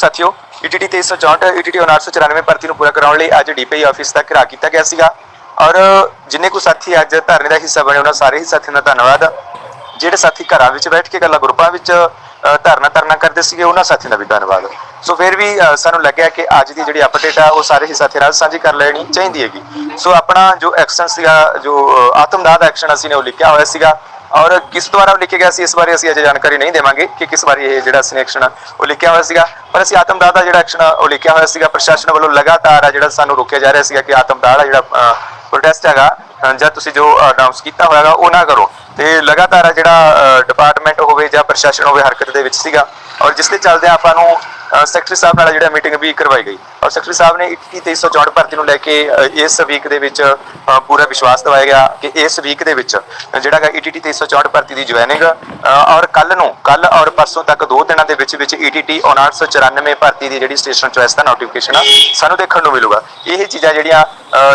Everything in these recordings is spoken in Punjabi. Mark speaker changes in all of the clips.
Speaker 1: ਸਾਥੀਓ E ETT 364 994 ਭਰਤੀ ਨੂੰ ਪੂਰਾ ਕਰਾਉਣ ਲਈ ਅੱਜ ਡੀਪੀਆਈ ਆਫਿਸ ਦਾ ਘਿਰਾਅ ਕੀਤਾ ਗਿਆ ਸੀਗਾ। ਔਰ ਜਿੰਨੇ ਕੋ ਸਾਥੀ ਅੱਜ ਧਰਨੇ ਦਾ ਹਿੱਸਾ ਬਣੇ ਉਹਨਾਂ ਸਾਰੇ ਹੀ ਸਾਥੀਆਂ ਦਾ ਧੰਨਵਾਦ। ਜਿਹੜੇ ਸਾਥੀ ਘਰਾਂ ਵਿੱਚ ਬੈਠ ਕੇ ਗੱਲਾਂ ਗਰੁੱਪਾਂ ਵਿੱਚ ਧਰਨਾ ਧਰਨਾ ਕਰਦੇ ਸੀਗੇ ਉਹਨਾਂ ਸਾਥੀਆਂ ਦਾ ਵੀ ਧੰਨਵਾਦ। ਸੋ ਫਿਰ ਵੀ ਸਾਨੂੰ ਲੱਗਿਆ ਕਿ ਅੱਜ ਦੀ ਜਿਹੜੀ ਅਪਡੇਟ ਆ ਉਹ ਸਾਰੇ ਹੀ ਸਾਥੀ ਨਾਲ ਸਾਂਝੀ ਕਰ ਲੈਣੀ ਚਾਹੀਦੀ ਹੈਗੀ। ਸੋ ਆਪਣਾ ਜੋ ਐਕਸ਼ਨ ਸੀਗਾ ਜੋ ਅ, ਐਕਸ਼ਨ ਅਸੀਂ ਨੇ ਉਹ ਲਿਖਿਆ ਹੋਇਆ ਸੀਗਾ। ਔਰ ਕਿਸ ਦੁਆਰਾ ਲਿਖਿਆ ਗਿਆ ਸੀ ਇਸ ਬਾਰੇ ਅਸੀਂ ਅਜੇ ਜਾਣਕਾਰੀ ਨਹੀਂ ਦੇਵਾਂਗੇ ਕਿ ਕਿਸ ਬਾਰੇ ਇਹ ਜਿਹੜਾ ਅਸੀਂ ਐਕਸ਼ਨ ਉਹ ਲਿਖਿਆ ਹੋਇਆ ਸੀਗਾ। ਪਰ ਅਸੀਂ ਆਤਮਦਾਹ ਦਾ ਜਿਹੜਾ ਐਕਸ਼ਨ ਉਹ ਲਿਖਿਆ ਹੋਇਆ ਸੀਗਾ। ਪ੍ਰਸ਼ਾਸਨ ਵੱਲੋਂ ਲਗਾਤਾਰ ਆ ਜਿਹੜਾ ਸਾਨੂੰ ਰੋਕਿਆ ਜਾ ਰਿਹਾ ਸੀਗਾ ਕਿ ਆਤਮਦਾਹ ਦਾ ਜਿਹੜਾ ਪ੍ਰੋਟੈਸਟ ਹੈਗਾ ਜਾਂ ਤੁਸੀਂ ਜੋ ਅਨਾਉਂਸ ਕੀਤਾ ਹੋਇਆਗਾ, ਉਹ ਨਾ ਕਰੋ। ਤੇ ਲਗਾਤਾਰ ਜਿਹੜਾ ਡਿਪਾਰਟਮੈਂਟ ਹੋਵੇ ਜਾਂ ਪ੍ਰਸ਼ਾਸਨ ਹੋਵੇ ਹਰਕਤ ਦੇ ਵਿੱਚ ਸੀਗਾ। ਔਰ ਜਿਸ ਦੇ ਚੱਲਦੇ ਆਪਾਂ ਨੂੰ ਸੈਕਟਰੀ ਸਾਹਿਬ ਨਾਲ ਜਿਹੜਾ ਮੀਟਿੰਗ ਵੀ ਕਰਵਾਈ ਗਈ। ਔਰ ਸੈਕਟਰੀ ਸਾਹਿਬ ਨੇ 21364 ਭਰਤੀ ਨੂੰ ਲੈ ਕੇ ਇਸ ਵੀਕ ਦੇ ਵਿੱਚ ਅ, ਪੂਰਾ ਵਿਸ਼ਵਾਸ ਦਿਵਾਇਆ ਗਿਆ ਕਿ ਇਸ ਵੀਕ ਦੇ ਵਿੱਚ ਜਿਹੜਾ ਹੈਗਾ ETT 364 ਭਰਤੀ ਦੀ ਜੁਆਇਨਿੰਗ ਔਰ ਕੱਲ ਨੂੰ ਕੱਲ ਔਰ ਪਰਸੋਂ ਤੱਕ ਦੋ ਦਿਨਾਂ ਦੇ ਵਿੱਚ ਵਿੱਚ E ETT 994 ਭਰਤੀ ਦੀ ਜਿਹੜੀ ਸਟੇਸ਼ਨ ਚੋਇਸ ਦਾ ਨੋਟੀਫਿਕੇਸ਼ਨ ਆ ਸਾਨੂੰ ਦੇਖਣ ਨੂੰ ਮਿਲੂਗਾ। ਇਹ ਚੀਜ਼ਾਂ ਜਿਹੜੀਆਂ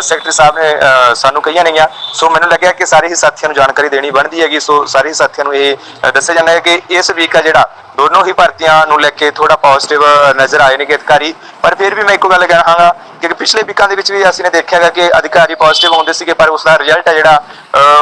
Speaker 1: ਸੈਕਟਰੀ ਸਾਹਿਬ ਨੇ ਅ, ਸਾਨੂੰ ਕਹੀਆਂ ਨੇਗੀਆਂ। ਸੋ ਮੈਨੂੰ ਲੱਗਿਆ ਕਿ ਸਾਰੇ ਹੀ ਸਾਥੀਆਂ ਨੂੰ ਜਾਣਕਾਰੀ ਦੇਣੀ ਬਣਦੀ ਹੈਗੀ। ਸੋ ਸਾਰੇ ਸਾਥੀਆਂ ਨੂੰ ਇਹ ਦੱਸਿਆ ਜਾਂਦਾ ਹੈ ਕਿ ਇਸ ਵੀਕ ਆ ਜਿਹੜਾ ਦੋਨੋਂ ਹੀ ਭਰਤੀਆਂ ਨੂੰ ਲੈ ਕੇ ਥੋੜਾ ਪੋਜ਼ਿਟਿਵ ਨਜ਼ਰ ਆਏ ਨੇ ਅਧਿਕਾਰੀ। ਪਰ ਫਿਰ ਵੀ ਮੈਂ ਇੱਕੋ ਗੱਲ ਕਹਾਂਗਾ ਕਿ ਪਿਛਲੇ ਵੀਕਾਂ ਦੇ ਵਿੱਚ ਵੀ ਅਸੀਂ ਨੇ ਦੇਖਿਆਗਾ ਕਿ ਅਧਿਕਾਰੀ ਪੋਜ਼ਿਟਿਵ ਹੁੰਦੇ ਸੀਗੇ, ਪਰ ਉਸ ਦਾ ਰਿਜ਼ਲਟ ਹੈ ਜਿਹੜਾ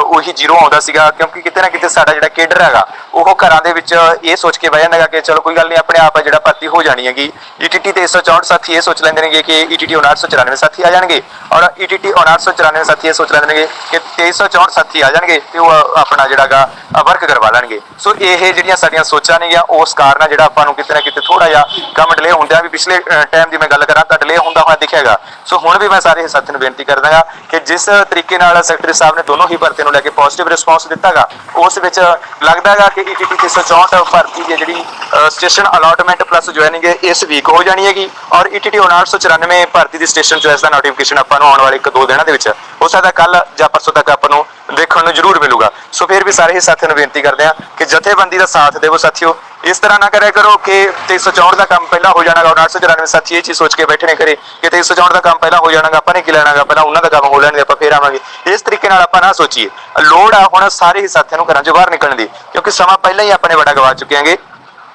Speaker 1: ਉਹੀ ਜ਼ੀਰੋ ਆਉਂਦਾ ਸੀਗਾ, ਕਿਉਂਕਿ ਕਿਤੇ ਨਾ ਕਿਤੇ ਸਾਡਾ ਜਿਹੜਾ ਕੇਡਰ ਹੈਗਾ, ਉਹ ਘਰਾਂ ਦੇ ਵਿੱਚ ਇਹ ਸੋਚ ਕੇ ਬਹਿ ਜਾਂਦਾ ਹੈਗਾ ਕਿ ਚਲੋ ਕੋਈ ਗੱਲ ਨਹੀਂ, ਆਪਣੇ ਆਪ ਜਿਹੜਾ ਭਰਤੀ ਹੋ ਜਾਣੀ ਹੈਗੀ। E ETT 364 ਸਾਥੀ ਇਹ ਸੋਚ ਲੈਂਦੇ ਨੇਗੇ ਕਿ E ETT 994 ਸਾਥੀ ਆ ਜਾਣਗੇ ਔਰ E ETT 994 ਸਾਥੀ ਇਹ ਸੋਚ ਲੈਂਦੇ ਨੇਗੇ ਕਿ 364 ਸਾਥੀ ਆ ਜਾਣਗੇ ਤੇ ਉਹ ਆਪਣਾ ਜਿਹੜਾਗਾ ਵਰਕ ਕਰਵਾ ਲੈਣਗੇ। ਸੋ ਇਹ ਜਿਹੜੀਆਂ ਸਾਡੀਆਂ ਸੋਚਾਂ ਨੇਗੀਆਂ, ਉਹ ਉਸ ਕਾਰਨ ਜਿਹੜਾ ਆਪਾਂ ਨੂੰ ਕਿਤੇ ਨਾ ਕਿਤੇ ਥੋੜਾ ਜਿਹਾ ਕੰਮ ਡਿਲੇ ਹੁੰਦਿਆ ਵੀ ਪਿਛਲੇ ਟਾਈਮ ਦੀ ਮੈਂ ਗੱਲ ਕਰਾਂ ਤਾਂ ਡਿਲੇ ਹੁੰਦਾ ਹੋਇਆ ਦਿਖੇਗਾ ਸੋ ਹੁਣ ਵੀ ਮੈਂ ਸਾਰੇ ਸਾਥੀ ਨੂੰ ਬੇਨਤੀ ਕਰਦਾਗਾ ਕਿ ਜਿਸ ਤਰੀਕੇ ਨਾਲ ਸੈਕਟਰੀ ਸਾਹਿਬ ਨੇ ਦੋਨੋਂ ਹੀ ਭਰਤੀ ਨੂੰ ਲੈ ਕੇ ਪੋਜ਼ਿਟਿਵ ਰਿਸਪਾਂਸ ਦਿੱਤਾਗਾ ਉਸ ਵਿੱਚ ਲੱਗਦਾਗਾ ਕਿ E ETT 364 ਭਰਤੀ ਦੀ ਜਿਹੜੀ ਸਟੇਸ਼ਨ ਅਲਾਟਮੈਂਟ ਪਲੱਸ ਜੁਆਇਨਿੰਗ ਇਸ ਵੀਕ ਹੋ ਜਾਣੀ ਹੈਗੀ। ਔਰ E ETT 994 ਭਰਤੀ ਦੀ ਸਟੇਸ਼ਨ ਚੋਇਸ ਦਾ ਨੋਟੀਫਿਕੇਸ਼ਨ ਆਪਾਂ ਨੂੰ ਆਉਣ ਵਾਲੇ ਇੱਕ ਦੋ ਦਿਨਾਂ ਦੇ ਵਿੱਚ। ਹੋ ਸਕਦਾ ਕੱਲ ਜਾਂ ਪਰਸੋਂ ਤੱਕ ਆਪਾਂ ਨੂੰ ਦੇਖਣ ਨੂੰ ਜ਼ਰੂਰ ਮਿਲੂਗਾ। ਸੋ ਫਿਰ ਵੀ ਸਾਰੇ ਹੀ ਸਾਥੀਆਂ ਨੂੰ ਬੇਨਤੀ ਕਰਦੇ ਆ ਕਿ ਜਥੇਬੰਦੀ ਦਾ ਸਾਥ ਦੇਵੋ ਸਾਥੀਓ। ਇਸ ਤਰ੍ਹਾਂ ਨਾ ਕਰਿਆ ਕਰੋ ਕਿ 364 ਦਾ ਕੰਮ ਪਹਿਲਾਂ ਹੋ ਜਾਣਾਗਾ 994 ਸਾਥੀ ਇਹ ਚੀਜ਼ ਸੋਚ ਕੇ ਬੈਠੇ ਨੇ ਕਰੇ ਕਿ 364 ਦਾ ਕੰਮ ਪਹਿਲਾਂ ਹੋ ਜਾਣਾਗਾ, ਆਪਾਂ ਨੇ ਕੀ ਲੈਣਾਗਾ, ਪਹਿਲਾਂ ਉਹਨਾਂ ਦਾ ਕੰਮ ਹੋ ਲੈਣਗੇ, ਆਪਾਂ ਫੇਰ ਆਵਾਂਗੇ। ਇਸ ਤਰੀਕੇ ਨਾਲ ਆਪਾਂ ਨਾ ਸੋਚੀਏ। ਲੋੜ ਆ ਹੁਣ ਸਾਰੇ ਹੀ ਸਾਥੀਆਂ ਨੂੰ ਘਰਾਂ ਚੋਂ ਬਾਹਰ ਨਿਕਲਣ ਦੀ, ਕਿਉਂਕਿ ਸਮਾਂ ਪਹਿਲਾਂ ਹੀ ਆਪਣੇ ਬੜਾ ਗਵਾ ਚੁੱਕੇ ਆਂਗੇ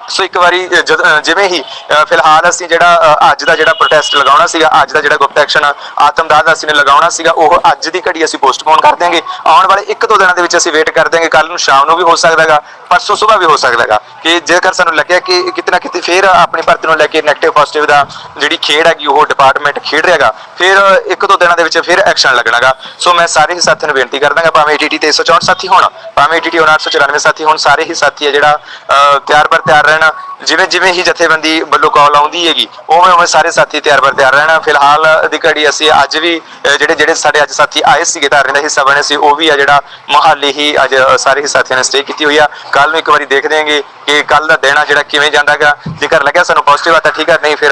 Speaker 1: ਸੋ ਇੱਕ ਵਾਰੀ ਜਦ- ਜਿਵੇਂ ਹੀ ਫਿਲਹਾਲ ਅਸੀਂ ਜਿਹੜਾ ਅੱਜ ਦਾ ਜਿਹੜਾ ਪ੍ਰੋਟੈਸਟ ਲਗਾਉਣਾ ਸੀਗਾ ਅੱਜ ਦਾ ਜਿਹੜਾ ਗੁਪਤ ਐਕਸ਼ਨ ਆਤਮਦਾਹ ਦਾ ਅਸੀਂ ਨੇ ਲਗਾਉਣਾ ਸੀਗਾ ਉਹ ਅੱਜ ਦੀ ਘੜੀ ਅਸੀਂ ਪੋਸਟਪੋਨ ਕਰ ਦਿਆਂਗੇ। ਆਉਣ ਵਾਲੇ ਇੱਕ ਦੋ ਦਿਨਾਂ ਦੇ ਵਿੱਚ ਅਸੀਂ ਵੇਟ ਕਰ ਦਿਆਂਗੇ। ਕੱਲ ਨੂੰ ਸ਼ਾਮ ਨੂੰ ਵੀ ਹੋ ਸਕਦਾਗਾ ਪਰਸੋਂ ਸਵੇਰ ਵੀ ਹੋ ਸਕਦਾਗਾ ਕਿ ਜੇਕਰ ਸਾਨੂੰ ਲੱਗਿਆ ਕਿ ਕਿਤੇ ਨਾ ਕਿਤੇ ਫੇਰ ਆਪਣੀ ਭਰਤੀ ਨੂੰ ਲੈ ਕੇ ਨੈਗੇਟਿਵ ਪੋਜ਼ਿਟਿਵ ਦਾ ਜਿਹੜੀ ਖੇਡ ਹੈਗੀ ਉਹ ਡਿਪਾਰਟਮੈਂਟ ਖੇਡ ਰਿਹਾਗਾ ਫਿਰ ਇੱਕ ਦੋ ਦਿਨਾਂ ਦੇ ਵਿੱਚ ਫਿਰ ਐਕਸ਼ਨ ਲੱਗਣਾਗਾ ਸੋ ਮੈਂ ਸਾਰੇ ਹੀ ਸਾਥੀਆਂ ਨੂੰ ਬੇਨਤੀ ਕਰਦਾਗਾ ਭਾਵੇਂ E ETT 364 ਸਾਥੀ ਹੋਣ ਭਾਵੇਂ E ETT 994 ਸਾਥੀ ਹੋਣ ਸਾਰੇ ਹੀ ਸਾਥੀ ਆ ਜਿਹੜਾ ਅ, ਤਿਆਰ ਬਰ ਤਿਆਰ ਰਹਿਣ mañana ਜਿਵੇਂ ਜਿਵੇਂ ਹੀ ਜਥੇਬੰਦੀ ਵੱਲੋਂ ਕਾਲ ਆਉਂਦੀ ਹੈਗੀ ਉਵੇਂ ਉਵੇਂ ਸਾਰੇ ਸਾਥੀ ਤਿਆਰ ਬਰ ਤਿਆਰ ਰਹਿਣਾ। ਫਿਲਹਾਲ ਦੀ ਘੜੀ ਅਸੀਂ ਅੱਜ ਵੀ ਜਿਹੜੇ ਜਿਹੜੇ ਸਾਡੇ ਅੱਜ ਸਾਥੀ ਆਏ ਸੀਗੇ ਧਰਨੇ ਦਾ ਹਿੱਸਾ ਬਣੇ ਸੀ ਉਹ ਵੀ ਆ ਜਿਹੜਾ ਮਹਾਲੀ ਹੀ ਅੱਜ ਸਾਰੇ ਹੀ ਸਾਥੀਆਂ ਨੇ ਸਟੇ ਕੀਤੀ ਹੋਈ ਆ। ਕੱਲ ਨੂੰ ਇੱਕ ਵਾਰੀ ਦੇਖ ਦੇਾਂਗੇ ਕਿ ਕੱਲ ਦਾ ਦਿਨ ਆ ਜਿਹੜਾ ਕਿਵੇਂ ਜਾਂਦਾਗਾ। ਜੇਕਰ ਲੱਗਿਆ ਸਾਨੂੰ ਪੋਜ਼ਿਟਿਵ ਆ ਤਾਂ ਠੀਕ ਆ ਨਹੀਂ ਫਿਰ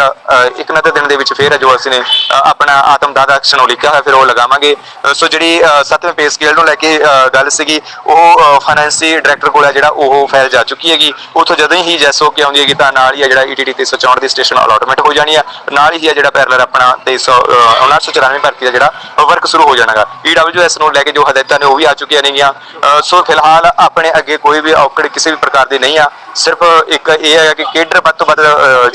Speaker 1: ਇੱਕ ਨਾ ਤਾਂ ਦਿਨ ਦੇ ਵਿੱਚ ਫਿਰ ਜੋ ਅਸੀਂ ਨੇ ਅ, ਆਪਣਾ ਆਤਮਦਾਦ ਐਕਸ਼ਨ ਉਹ ਲਿਖਿਆ ਹੋਇਆ ਫਿਰ ਉਹ ਲਗਾਵਾਂਗੇ। ਸੋ ਜਿਹੜੀ ਸੱਤਵੇਂ ਪੇ ਸਕੇਲ ਨੂੰ ਲੈ ਕੇ ਅ, ਗੱਲ ਸੀਗੀ ਉਹ ਫਾਈਨੈਂਸੀ ਡਾਇਰੈਕਟਰ ਕੋਲ ਆ ਜਿਹੜਾ ਉਹ ਫਾਈਲ ਜਾ ਚੁੱਕੀ ਹੈਗੀ। ਉੱਥੋਂ ਜਦੋਂ ਹੀ ਜੈਸੋ ਕੇ ਆਉਂਦੀ ਤਾਂ ਨਾਲ ਹੀ ਆ ਜਿਹੜਾ ETT 364 ਦੀ ਸਟੇਸ਼ਨ ਅਲਾਟਮੈਂਟ ਹੋ ਜਾਣੀ ਆ। ਨਾਲ ਹੀ ਆ ਜਿਹੜਾ ਪੈਰਲਰ ਆਪਣਾ 300 994 ਭਰਤੀ ਦਾ ਜਿਹੜਾ ਵਰਕ ਸ਼ੁਰੂ ਹੋ ਜਾਣਾਗਾ। EWS ਨੂੰ ਲੈ ਕੇ ਜੋ ਹਦਾਇਤਾਂ ਨੇ ਉਹ ਵੀ ਆ ਚੁੱਕੀਆਂ ਨੇਗੀਆਂ। ਸੋ ਫਿਲਹਾਲ ਆਪਣੇ ਅੱਗੇ ਕੋਈ ਵੀ ਔਕੜ ਕਿਸੇ ਵੀ ਪ੍ਰਕਾਰ ਦੀ ਨਹੀਂ ਆ। ਸਿਰਫ ਇੱਕ ਇਹ ਹੈ ਕਿ ਕੇਡਰ ਵੱਧ ਤੋਂ ਵੱਧ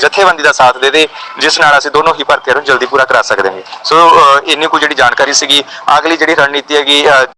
Speaker 1: ਜਥੇਬੰਦੀ ਦਾ ਸਾਥ ਦੇ ਦੇ, ਜਿਸ ਨਾਲ ਅਸੀਂ ਦੋਨੋਂ ਹੀ ਭਰਤੀਆਂ ਨੂੰ ਜਲਦੀ ਪੂਰਾ ਕਰਾ ਸਕਦੇ ਹਾਂ। ਸੋ ਇੰਨੀ ਕੁ ਜਿਹੜੀ ਜਾਣਕਾਰੀ ਸੀਗੀ। ਅਗਲੀ ਜਿਹੜੀ ਰਣਨੀਤੀ ਹੈਗੀ